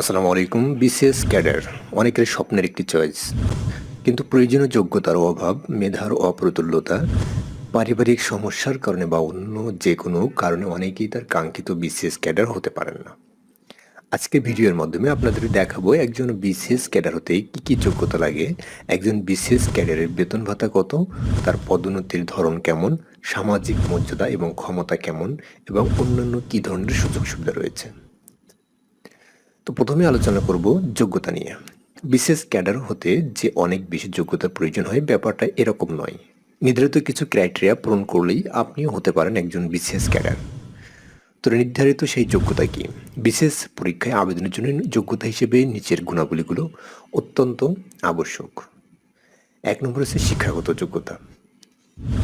আসসালামু আলাইকুম, BCS cadre. অনেকের স্বপ্নের একটি চয়েস কিন্তু প্রয়োজনীয় যোগ্যতার অভাব, মেধার অপ্রতুল্যতা, পারিবারিক সমস্যার কারণে বা অন্য যে কোনো কারণে অনেকেই তার কাঙ্ক্ষিত বিসিএস ক্যাডার হতে পারেন না। আজকে ভিডিওর মাধ্যমে আপনাদের দেখাবো একজন বিসিএস ক্যাডার হতে কী কী যোগ্যতা লাগে, একজন বিসিএস ক্যাডারের বেতন ভাতা কত, তার পদোন্নতির ধরন কেমন, সামাজিক মর্যাদা এবং ক্ষমতা কেমন, এবং অন্যান্য কী ধরনের সুযোগ সুবিধা রয়েছে। তো প্রথমে আলোচনা করব যোগ্যতা নিয়ে। বিশেষ ক্যাডার হতে যে অনেক বেশি যোগ্যতার প্রয়োজন হয়, ব্যাপারটা এরকম নয়। নির্ধারিত কিছু ক্রাইটেরিয়া পূরণ করলেই আপনিও হতে পারেন একজন বিশেষ ক্যাডার। তো নির্ধারিত সেই যোগ্যতা কি? বিশেষ পরীক্ষায় আবেদনের জন্য যোগ্যতা হিসেবে নিচের গুণাবলীগুলো অত্যন্ত আবশ্যক। এক নম্বর হচ্ছে শিক্ষাগত যোগ্যতা।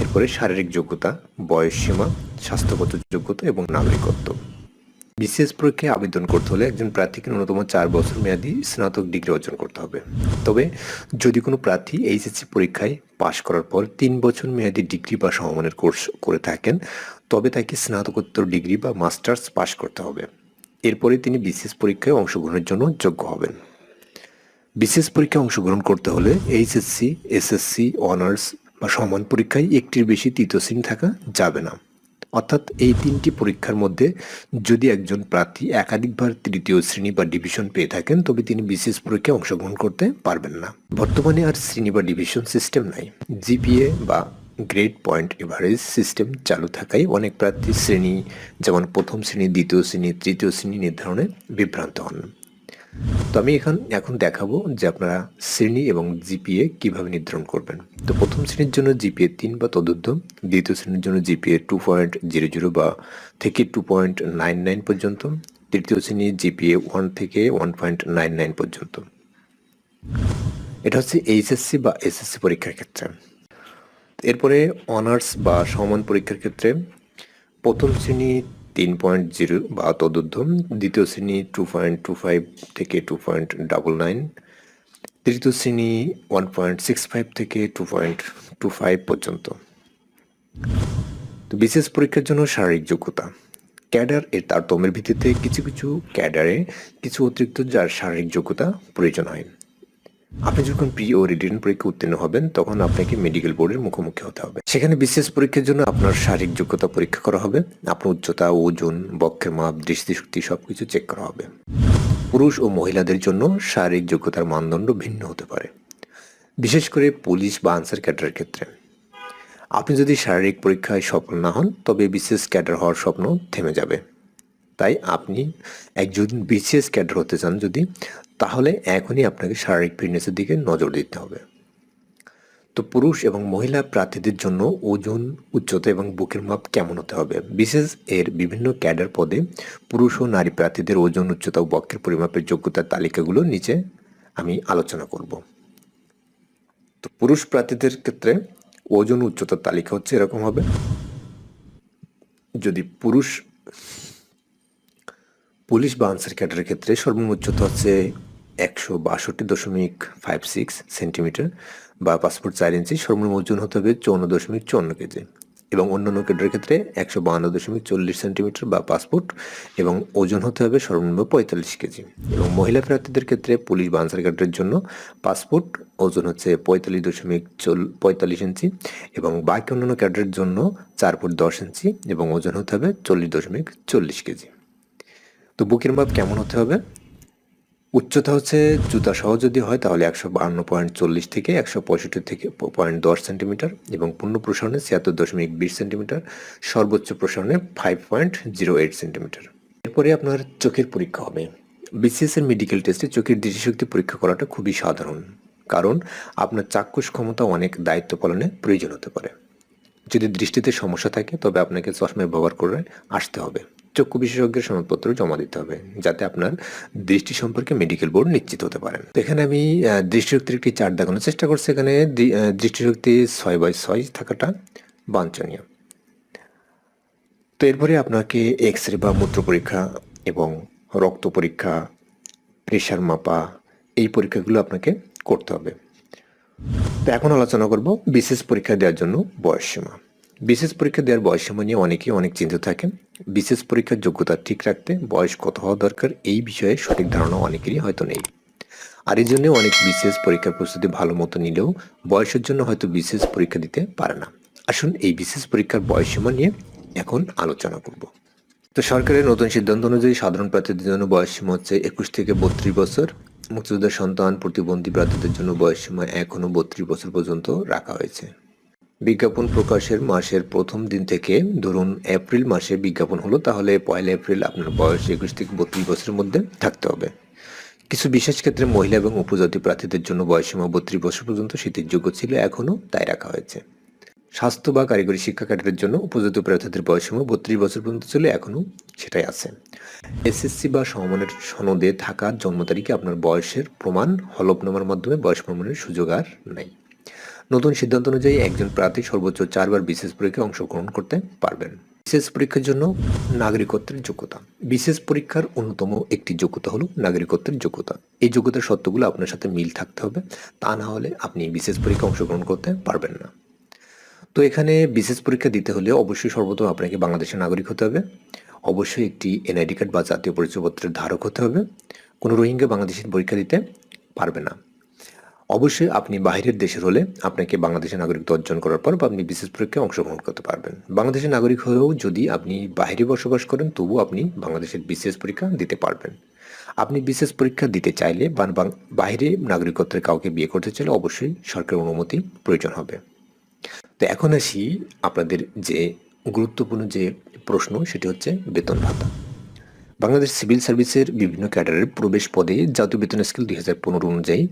এরপরে শারীরিক যোগ্যতা বয়স সীমা স্বাস্থ্যগত যোগ্যতা এবং নাগরিকত্ব। বিসিএস পরীক্ষায় আবেদন করতে হলে একজন প্রার্থীকে ন্যূনতম চার বছর মেয়াদী স্নাতক ডিগ্রি অর্জন করতে হবে। তবে যদি কোনো প্রার্থী এইচএসসি পরীক্ষায় পাশ করার পর তিন বছর মেয়াদী ডিগ্রি বা সমমানের কোর্স করে থাকেন, তবে তাকে স্নাতকোত্তর ডিগ্রি বা মাস্টার্স পাশ করতে হবে। এরপরে তিনি বিসিএস পরীক্ষায় অংশগ্রহণের জন্য যোগ্য হবেন। বিশেষ পরীক্ষায় অংশগ্রহণ করতে হলে এইচএসসি, এসএসসি, অনার্স বা সমান পরীক্ষায় একটির বেশি তৃতীয় শ্রেণি থাকা যাবে না। অর্থাৎ এই তিনটি পরীক্ষার মধ্যে যদি একজন প্রার্থী একাধিকবার তৃতীয় শ্রেণি বা ডিভিশন পেয়ে থাকেন, তবে তিনি বিশেষ পরীক্ষায় অংশগ্রহণ করতে পারবেন না। বর্তমানে আর শ্রেণি বা ডিভিশন সিস্টেম নাই। জিপিএ বা গ্রেড পয়েন্ট এভারেজ সিস্টেম চালু থাকায় অনেক প্রার্থী শ্রেণি, যেমন প্রথম শ্রেণি, দ্বিতীয় শ্রেণি, তৃতীয় শ্রেণি নির্ধারণে বিভ্রান্ত হন। তো আমি এখন এখন দেখাবো যে আপনারা শ্রেণি এবং জিপিএ কীভাবে নির্ধারণ করবেন। তো প্রথম শ্রেণির জন্য জিপিএ তিন বা তদুর্ধ দ্বিতীয় শ্রেণির জন্য GPA two point zero zero বা থেকে টু পয়েন্ট নাইন নাইন পর্যন্ত, তৃতীয় শ্রেণির জিপিএ ওয়ান থেকে ওয়ান পয়েন্ট নাইন নাইন পর্যন্ত। এটা হচ্ছে এইচএসসি বা এসএসসি পরীক্ষার ক্ষেত্রে। এরপরে অনার্স বা সমান পরীক্ষার ক্ষেত্রে প্রথম শ্রেণি তিন পয়েন্ট জিরো বা তদুর্ধ দ্বিতীয় শ্রেণি টু পয়েন্ট টু ফাইভ থেকে টু পয়েন্ট ডাবল নাইন তৃতীয় শ্রেণি ওয়ান পয়েন্ট সিক্স ফাইভ থেকে টু পয়েন্ট টু ফাইভ পর্যন্ত। তো বিশেষ পরীক্ষার জন্য শারীরিক যোগ্যতা। ক্যাডার এর তারতম্যের ভিত্তিতে কিছু কিছু ক্যাডারে কিছু অতিরিক্ত যার শারীরিক যোগ্যতা প্রয়োজন হয়। আপনি যখন প্রি ও রিটেন পরীক্ষা উত্তীর্ণ হবেন, তখন আপনাকে মেডিকেল বোর্ডের মুখোমুখি হতে হবে। সেখানে বিশেষ পরীক্ষার জন্য আপনার শারীরিক যোগ্যতা পরীক্ষা করা হবে। আপনার উচ্চতা, ওজন, বক্ষের মাপ, দৃষ্টিশক্তি সবকিছু চেক করা হবে। পুরুষ ও মহিলাদের জন্য শারীরিক যোগ্যতার মানদণ্ড ভিন্ন হতে পারে। বিশেষ করে পুলিশ বা আনসার ক্যাডারের ক্ষেত্রে। আপনি যদি শারীরিক পরীক্ষায় সফল না হন, তবে বিশেষ ক্যাডার হওয়ার স্বপ্ন থেমে যাবে। তাই আপনি একজন বিশেষ ক্যাডার হতে চান যদি, তাহলে এখনই আপনাকে শারীরিক ফিটনেসের দিকে নজর দিতে হবে। তো পুরুষ এবং মহিলা প্রার্থীদের জন্য ওজন, উচ্চতা এবং বুকের মাপ কেমন হতে হবে? বিশেষ এর বিভিন্ন ক্যাডার পদে পুরুষ ও নারী প্রার্থীদের ওজন, উচ্চতা ও বক্ষের পরিমাপের যোগ্যতার তালিকাগুলো নিচে আমি আলোচনা করব। তো পুরুষ প্রার্থীদের ক্ষেত্রে ওজন, উচ্চতার তালিকা হচ্ছে এরকম হবে। যদি পুরুষ পুলিশ বা আনসার ক্যাডারের ক্ষেত্রে সর্বনিম্ন উচ্চতা হচ্ছে একশো বাষট্টি দশমিক ফাইভ সিক্স সেন্টিমিটার বা পাসপোর্ট চার ইঞ্চি সর্বনিম্ন ওজন হতে হবে চৌন্ন দশমিক চুয়ান্ন কেজি। এবং অন্যান্য ক্যাডারের ক্ষেত্রে একশো বাহান্ন দশমিক চল্লিশ সেন্টিমিটার বা পাসপোর্ট এবং ওজন হতে হবে সর্বনিম্ন পঁয়তাল্লিশ কেজি। এবং মহিলা প্রার্থীদের ক্ষেত্রে পুলিশ বা আনসার ক্যাডারের জন্য পাসপোর্ট ওজন হচ্ছে পঁয়তাল্লিশ দশমিক চল পঁয়তাল্লিশ ইঞ্চি এবং বাকি অন্যান্য ক্যাডারের জন্য চার ফুট দশ ইঞ্চি এবং ওজন হতে হবে চল্লিশ দশমিক চল্লিশ কেজি। তো বুকের মাপ কেমন হতে হবে? উচ্চতা হচ্ছে জুতা সহ যদি হয় তাহলে একশো বান্ন পয়েন্ট চল্লিশ থেকে একশো পঁয়ষট্টি থেকে পয়েন্ট দশ সেন্টিমিটার এবং পূর্ণ প্রসারণে ছিয়াত্তর দশমিক বিশ সেন্টিমিটার, সর্বোচ্চ প্রসারণে five point zero eight centimetre. এরপরে আপনার চোখের পরীক্ষা হবে। বিসিএস এর মেডিকেল টেস্টে চোখের দৃষ্টিশক্তি পরীক্ষা করাটা খুবই সাধারণ, কারণ আপনার চাক্ষুষ ক্ষমতা অনেক দায়িত্ব পালনে প্রয়োজন হতে পারে। যদি দৃষ্টিতে সমস্যা থাকে তবে আপনাকে চশমা ব্যবহার করে আসতে হবে। চক্ষু বিশেষজ্ঞের সনদপত্র জমা দিতে হবে, যাতে আপনার দৃষ্টি সম্পর্কে মেডিকেল বোর্ড নিশ্চিত হতে পারেন। তো এখানে আমি দৃষ্টিশক্তির একটি চার্ট দেখানোর চেষ্টা করছি। এখানে দৃষ্টিশক্তি ছয় বাই ছয় থাকাটা বাঞ্ছনীয়। তো এরপরে আপনাকে এক্স রে বা মূত্র পরীক্ষা এবং রক্ত পরীক্ষা প্রেশার মাপা, এই পরীক্ষাগুলো আপনাকে করতে হবে। তো এখন আলোচনা করব বিশেষ পরীক্ষা দেওয়ার জন্য বয়সসীমা। বিশেষ পরীক্ষা দেওয়ার বয়সসীমা নিয়ে অনেকেই অনেক চিন্তিত থাকেন। বিশেষ পরীক্ষার যোগ্যতা ঠিক রাখতে বয়স কত হওয়া দরকার এই বিষয়ে সঠিক ধারণা অনেকেরই হয়তো নেই। আর এই জন্য অনেক বিশেষ পরীক্ষার প্রস্তুতি ভালো মতো নিলেও বয়সের জন্য হয়তো বিশেষ পরীক্ষা দিতে পারে না। আসুন এই বিশেষ পরীক্ষার বয়সসীমা নিয়ে এখন আলোচনা করব। তো সরকারের নতুন সিদ্ধান্ত অনুযায়ী সাধারণ প্রার্থীদের জন্য বয়সসীমা হচ্ছে একুশ থেকে বত্রিশ বছর। মুক্তিযোদ্ধার সন্তান, প্রতিবন্ধী প্রার্থীদের জন্য বয়সসীমা এখনও বত্রিশ বছর পর্যন্ত রাখা হয়েছে। বিজ্ঞাপন প্রকাশের মাসের প্রথম দিন থেকে ধরুন এপ্রিল মাসে বিজ্ঞাপন হলো, তাহলে পয়লা এপ্রিল আপনার বয়স একুশ থেকে বত্রিশ বছরের মধ্যে থাকতে হবে। কিছু বিশেষ ক্ষেত্রে মহিলা এবং উপজাতি প্রার্থীদের জন্য বয়সসীমা বত্রিশ বছর পর্যন্ত শীতের যোগ্য ছিল, এখনও তাই রাখা হয়েছে। স্বাস্থ্য বা কারিগরি শিক্ষা ক্যাডারের জন্য উপজাতি প্রার্থীদের বয়সসীমা বত্রিশ বছর পর্যন্ত ছিল, এখনও সেটাই আছে। এসএসসি বা সমমানের সনদে থাকার জন্ম তারিখে আপনার বয়সের প্রমাণ হলফনামার মাধ্যমে বয়স প্রমাণের সুযোগ আর নাই। নতুন সিদ্ধান্ত অনুযায়ী একজন প্রার্থী সর্বোচ্চ চারবার বিশেষ পরীক্ষায় অংশগ্রহণ করতে পারবেন। বিশেষ পরীক্ষার জন্য নাগরিকত্বের যোগ্যতা। বিশেষ পরীক্ষার অন্যতম একটি যোগ্যতা হলো নাগরিকত্বের যোগ্যতা। এই যোগ্যতার সত্যগুলো আপনার সাথে মিল থাকতে হবে। তা না হলে আপনি বিশেষ পরীক্ষা অংশগ্রহণ করতে পারবেন না। তো এখানে বিশেষ পরীক্ষা দিতে হলে অবশ্যই সর্বপ্রথম আপনাকে বাংলাদেশের নাগরিক হতে হবে। অবশ্যই একটি এনআইডি কার্ড বা জাতীয় পরিচয়পত্রের ধারক হতে হবে। কোনো রোহিঙ্গা বাংলাদেশের পরীক্ষা দিতে পারবে না। অবশ্যই আপনি বাইরের দেশের হলে আপনাকে বাংলাদেশের নাগরিকত্ব অর্জন করার পর আপনি বিশেষ পরীক্ষায় অংশগ্রহণ করতে পারবেন। বাংলাদেশের নাগরিক হয়েও যদি আপনি বাইরে বসবাস করেন, তবুও আপনি বাংলাদেশের বিশেষ পরীক্ষা দিতে পারবেন। আপনি বিশেষ পরীক্ষা দিতে চাইলে বাং- বাইরে নাগরিকত্বের কাউকে বিয়ে করতে চাইলে অবশ্যই সরকারের অনুমতি প্রয়োজন হবে। তো এখন আসি আপনাদের যে গুরুত্বপূর্ণ যে প্রশ্ন, সেটি হচ্ছে বেতন ভাতা। বাংলাদেশ সিভিল সার্ভিসের বিভিন্ন ক্যাডারের প্রবেশ পদে জাতীয় বেতন স্কেল দুই হাজার পনেরো অনুযায়ী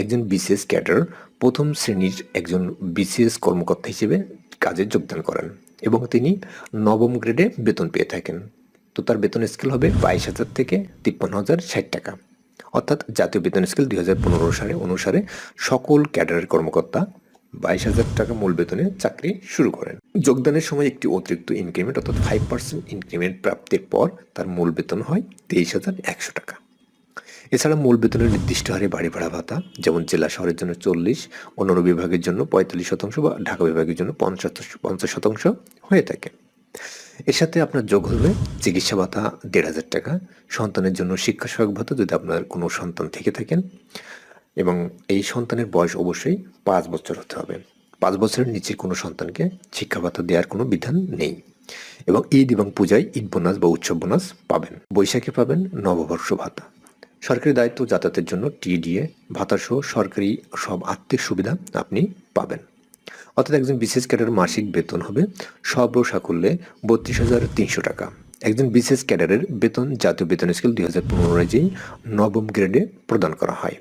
একজন বিশেষ ক্যাডার প্রথম শ্রেণির একজন বিশেষ কর্মকর্তা হিসেবে কাজে যোগদান করেন এবং তিনি নবম গ্রেডে বেতন পেয়ে থাকেন। তো তার বেতন স্কেল হবে বাইশ হাজার থেকে তিপ্পান্ন হাজার ষাট টাকা। অর্থাৎ জাতীয় বেতন স্কেল দুই হাজার পনেরো সালে অনুসারে সকল ক্যাডারের কর্মকর্তা বাইশ হাজার টাকা মূল বেতনে চাকরি শুরু করেন। যোগদানের সময় একটি অতিরিক্ত ইনক্রিমেন্ট অর্থাৎ ফাইভ পার্সেন্ট ইনক্রিমেন্ট প্রাপ্তির পর তার মূল বেতন হয় তেইশ হাজার একশো টাকা। এছাড়া মূল বেতনের নির্দিষ্ট হারে বাড়ি ভাড়া ভাতা, যেমন জেলা শহরের জন্য চল্লিশ, অন্যান্য বিভাগের জন্য পঁয়তাল্লিশ শতাংশ বা ঢাকা বিভাগের জন্য পঞ্চাশ পঞ্চাশ শতাংশ হয়ে থাকে। এর সাথে আপনার যোগ হবে চিকিৎসা ভাতা দেড় হাজার টাকা, সন্তানের জন্য শিক্ষা সহায়ক ভাতা যদি আপনার কোনো সন্তান থেকে থাকেন। এবং এই সন্তানের বয়স অবশ্যই পাঁচ বছর হতে হবে। পাঁচ বছরের নিচে কোনো সন্তানকে শিক্ষা ভাতা দেওয়ার কোনো বিধান নেই এবং ঈদ এবং পূজায় ঈদ বোনাস বা উৎসব বোনাস পাবেন। বৈশাখে পাবেন নববর্ষ ভাতা। সরকারি দায়িত্ব যাতায়াতের জন্য টিডিএ, ভাতা সহ সরকারি সব আর্থিক সুবিধা আপনি পাবেন। অর্থাৎ একজন বিশেষ ক্যাডারের মাসিক বেতন হবে সর্বসাকুল্যে বত্রিশ হাজার তিনশো টাকা। একজন বিশেষ ক্যাডারের বেতন জাতীয় বেতন স্কেল দুই হাজার পনেরো অনুযায়ী নবম গ্রেডে প্রদান করা হয়।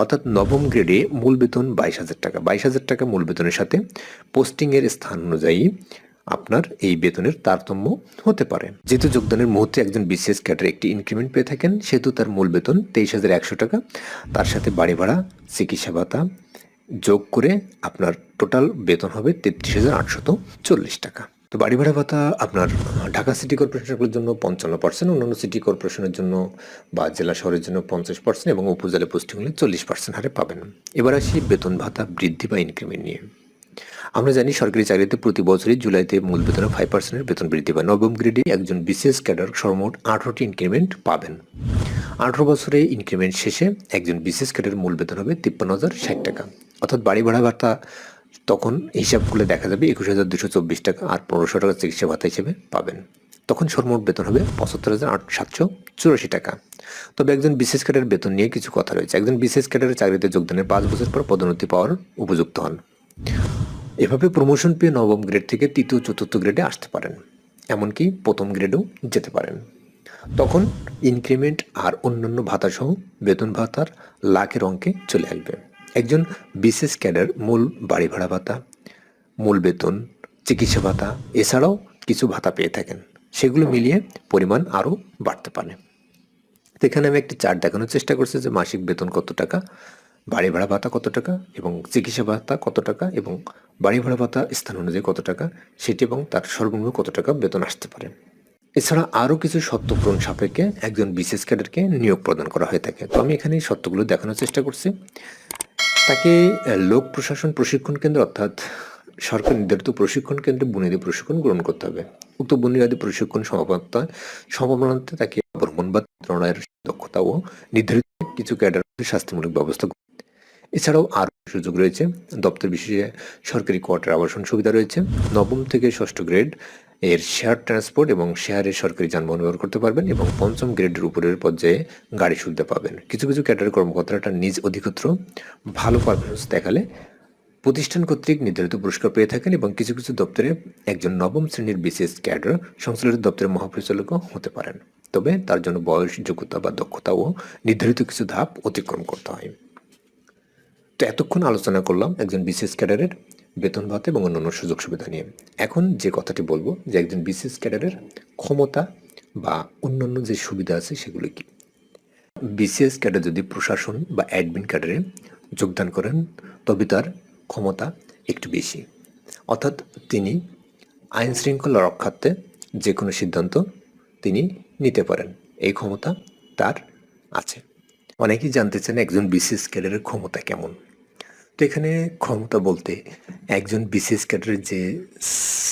অর্থাৎ নবম গ্রেডে মূল বেতন বাইশ হাজার টাকা। বাইশ হাজার টাকা মূল বেতনের সাথে পোস্টিংয়ের স্থান অনুযায়ী আপনার এই বেতনের তারতম্য হতে পারে। যেহেতু যোগদানের মুহূর্তে একজন বিশেষ ক্যাডার একটি ইনক্রিমেন্ট পেয়ে থাকেন, সেহেতু তার মূল বেতন তেইশ হাজার একশো টাকা। তার সাথে বাড়ি ভাড়া, চিকিৎসা ভাতা যোগ করে আপনার টোটাল বেতন হবে তেত্রিশ হাজার আটশত চল্লিশ টাকা। তো বাড়ি ভাড়া ভাতা আপনার ঢাকা সিটি কর্পোরেশনের জন্য পঞ্চান্ন পার্সেন্ট অন্যান্য সিটি কর্পোরেশনের জন্য বা জেলা শহরের জন্য পঞ্চাশ পার্সেন্ট এবং উপজেলা পোস্টিং হলে চল্লিশ পার্সেন্ট হারে পাবেন। এবার আসি বেতন ভাতা বৃদ্ধি বা ইনক্রিমেন্ট নিয়ে। আমরা জানি সরকারি চাকরিতে প্রতি বছরই জুলাইতে মূল বেতনে ফাইভ পার্সেন্টের বেতন বৃদ্ধি পায়। নবম গ্রেডে একজন বিশেষ ক্যাডার সর্বমোট আঠারোটি ইনক্রিমেন্ট পাবেন। আঠারো বছরে ইনক্রিমেন্ট শেষে একজন বিশেষ ক্যাডার মূল বেতন হবে তিপ্পান্ন হাজার ষাট টাকা। অর্থাৎ বাড়ি ভাড়া ভাতা তখন হিসাব করলে দেখা যাবে একুশ হাজার দুশো চব্বিশ টাকা আর পনেরোশো টাকা চিকিৎসা ভাতা হিসেবে পাবেন। তখন সর্বমোট বেতন হবে পঁচাত্তর হাজার আট সাতশো চুরাশি টাকা। তবে একজন বিশেষ ক্যাডারের বেতন নিয়ে কিছু কথা রয়েছে। একজন বিশেষ ক্যাডারের চাকরিতে যোগদানের পাঁচ বছর পর পদোন্নতি পাওয়ার উপযুক্ত হন। এভাবে প্রমোশন পেয়ে নবম গ্রেড থেকে তৃতীয়, চতুর্থ গ্রেডে আসতে পারেন। এমনকি প্রথম গ্রেডেও যেতে পারেন। তখন ইনক্রিমেন্ট আর অন্যান্য ভাতাসহ বেতন ভাতার লাখের অঙ্কে চলে আসবে। একজন বিশেষ ক্যাডার, মূল বাড়ি ভাড়া ভাতা, মূল বেতন, চিকিৎসা ভাতা, এছাড়াও কিছু ভাতা পেয়ে থাকেন। সেগুলো মিলিয়ে পরিমাণ আরও বাড়তে পারে। এখানে আমি একটি চার্ট দেখানোর চেষ্টা করছি যে মাসিক বেতন কত টাকা, বাড়ি ভাড়া ভাতা কত টাকা এবং চিকিৎসা ভাতা কত টাকা এবং বাড়ি ভাড়া ভাতা স্থান অনুযায়ী কত টাকা, সেটি এবং তার সর্বনিম্ন কত টাকা বেতন আসতে পারে। এছাড়া আরও কিছু সত্য পূরণ সাপেক্ষে একজন বিশেষ ক্যাডারকে নিয়োগ প্রদান করা হয়ে থাকে। তো আমি এখানে সত্যগুলো দেখানোর চেষ্টা করছি। তাকে লোক প্রশাসন প্রশিক্ষণ কেন্দ্র অর্থাৎ সরকার নির্ধারিত প্রশিক্ষণ কেন্দ্রে বুনিয়াদী প্রশিক্ষণ গ্রহণ করতে হবে। উক্ত বুনিয়াদী প্রশিক্ষণ সমাপনতা সমাপনান্তে তাকে ভ্রমণ বা ত্রণায়ের দক্ষতা ও নির্ধারিত কিছু ক্যাডার শাস্তিমূলক ব্যবস্থা। এছাড়াও আরও সুযোগ রয়েছে। দপ্তর বিশেষে সরকারি কোয়ার্টার আবাসন সুবিধা রয়েছে। নবম থেকে ষষ্ঠ গ্রেড এর শেয়ার ট্রান্সপোর্ট এবং শেয়ারে সরকারি যানবাহন ব্যবহার করতে পারবেন এবং পঞ্চম গ্রেডের উপরের পর্যায়ে গাড়ি সুবিধা পাবেন। কিছু কিছু ক্যাডার কর্মকর্তারা নিজ অধিক্ষত্র ভালো পারফরমেন্স দেখালে প্রতিষ্ঠান কর্তৃক নির্ধারিত পুরস্কার পেয়ে থাকেন এবং কিছু কিছু দপ্তরে একজন নবম শ্রেণির বিশেষ ক্যাডার সংশ্লিষ্ট দপ্তরের মহাপরিচালকও হতে পারেন। তবে তার জন্য বয়স, যোগ্যতা বা দক্ষতা ও নির্ধারিত কিছু ধাপ অতিক্রম করতে হয়। তো এতক্ষণ আলোচনা করলাম একজন বিশেষ ক্যাডারের বেতন ভাতা এবং অন্যান্য সুযোগ সুবিধা নিয়ে। এখন যে কথাটি বলব যে একজন বিসিএস ক্যাডারের ক্ষমতা বা অন্যান্য যে সুবিধা আছে সেগুলো কি? বিসিএস ক্যাডার যদি প্রশাসন বা অ্যাডমিন ক্যাডারে যোগদান করেন, তবে তার ক্ষমতা একটু বেশি। অর্থাৎ তিনি আইন শৃঙ্খলা রক্ষার্থে যে কোনো সিদ্ধান্ত তিনি নিতে পারেন। এই ক্ষমতা তার আছে। অনেকেই জানতে চান একজন বিসিএস ক্যাডারের ক্ষমতা কেমন? তো এখানে ক্ষমতা বলতে একজন বিশেষ ক্যাডারের যে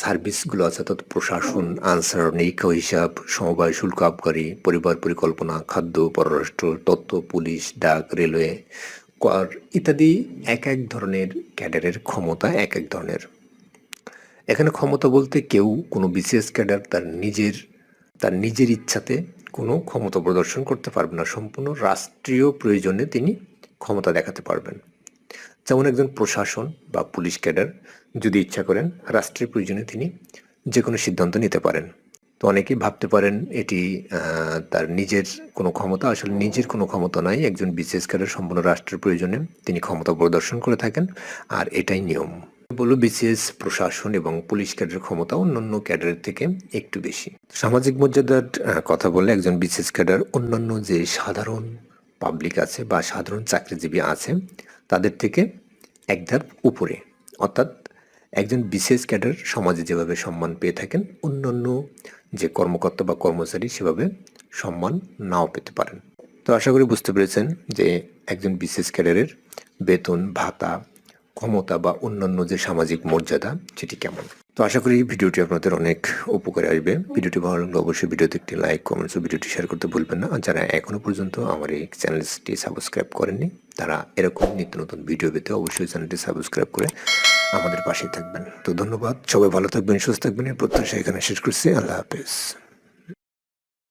সার্ভিসগুলো আছে, অর্থাৎ প্রশাসন, আনসার, নিরীক্ষা হিসাব, সমবায় শুল্ক আবগারি পরিবার পরিকল্পনা, খাদ্য, পররাষ্ট্র, তথ্য, পুলিশ, ডাক, রেলওয়ে, কর ইত্যাদি এক এক ধরনের ক্যাডারের ক্ষমতা, এক এক ধরনের। এখানে ক্ষমতা বলতে কেউ কোনো বিশেষ ক্যাডার তার নিজের তার নিজের ইচ্ছাতে কোনো ক্ষমতা প্রদর্শন করতে পারবে না। সম্পূর্ণ রাষ্ট্রীয় প্রয়োজনে তিনি ক্ষমতা দেখাতে পারবেন। যেমন একজন প্রশাসন বা পুলিশ ক্যাডার যদি ইচ্ছা করেন, রাষ্ট্রের প্রয়োজনে তিনি যে কোনো সিদ্ধান্ত নিতে পারেন। তো অনেকেই ভাবতে পারেন এটি তার নিজের কোনো ক্ষমতা। আসলে নিজের কোনো ক্ষমতা নাই, একজন বিশেষ ক্যাডার সম্পূর্ণ রাষ্ট্রের প্রয়োজনে তিনি ক্ষমতা প্রদর্শন করে থাকেন, আর এটাই নিয়ম। বলল বিশেষ প্রশাসন এবং পুলিশ ক্যাডারের ক্ষমতা অন্যান্য ক্যাডারের থেকে একটু বেশি। সামাজিক মর্যাদার কথা বললে একজন বিশেষ ক্যাডার অন্যান্য যে সাধারণ পাবলিক আছে বা সাধারণ চাকরিজীবী আছে, তাদের থেকে এক ধাপ উপরে। অর্থাৎ একজন বিশেষ ক্যাডার সমাজে যেভাবে সম্মান পেয়ে থাকেন, অন্যান্য যে কর্মকর্তা বা কর্মচারী সেভাবে সম্মান নাও পেতে পারেন। তো আশা করি বুঝতে পেরেছেন যে একজন বিশেষ ক্যাডারের বেতন, ভাতা, ক্ষমতা বা অন্যান্য যে সামাজিক মর্যাদা, সেটি কেমন? তো আশা করি ভিডিওটি আপনাদের অনেক উপকারে আসবে। ভিডিওটি ভালো লাগলে অবশ্যই ভিডিওতে একটি লাইক কমেন্টস ও ভিডিওটি শেয়ার করতে ভুলবেন না। আর যারা এখনও পর্যন্ত আমার এই চ্যানেলটি সাবস্ক্রাইব করেননি, তারা এরকম নিত্য নতুন ভিডিও পেতে অবশ্যই চ্যানেলটি সাবস্ক্রাইব করে আমাদের পাশেই থাকবেন। তো ধন্যবাদ। সবাই ভালো থাকবেন, সুস্থ থাকবেন। প্রত্যাশা এখানে শেষ করছি। আল্লাহ হাফেজ।